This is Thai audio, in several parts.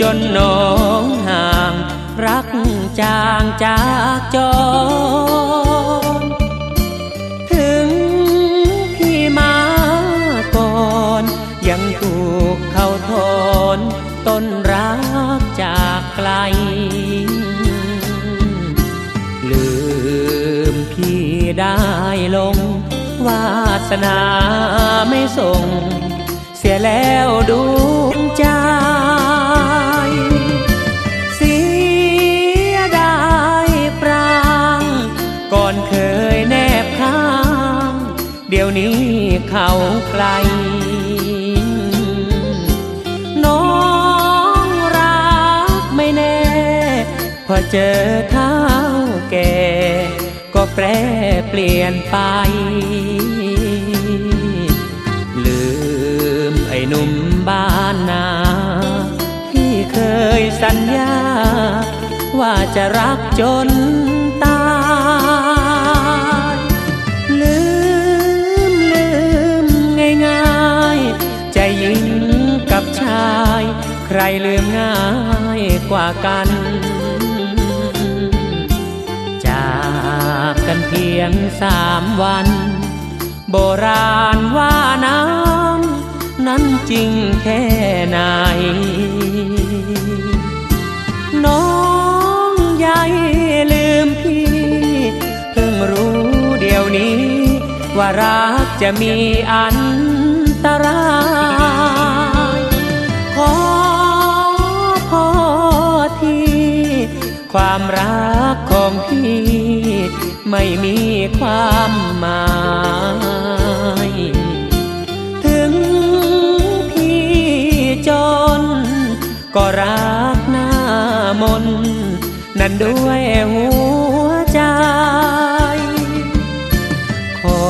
จนน้องห่าง รักจางจากจอ ถึงพี่มาก่อน ยังถูกเขาทน ต้นรักจากไกล ลืมพี่ได้ลง วาสนาไม่ส่ง เสียแล้วดู เดี๋ยวนี้เขาไกล น้องรักไม่แน่ พอเจอเท้าแก่ ก็แปรเปลี่ยนไป ลืมไอ้หนุ่มบ้านนาที่เคยสัญญา ว่าจะรักจน กับชาย ใครลืมง่ายกว่ากัน จากกันเพียงสามวัน โบราณว่าน้ำนั้นจริงแค่ไหน น้องใหญ่ลืมพี่ เพิ่งรู้เดี๋ยวนี้ ว่ารักจะมีอัน ความรักของพี่ ไม่มีความหมาย ถึงพี่จน ก็รักหน้ามน นั่นด้วยหัวใจ ขอ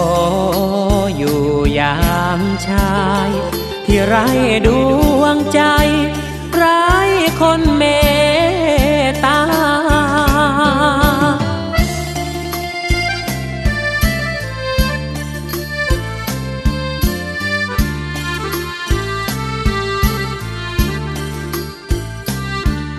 อยู่ยามชาย ที่ไร้ดวงใจ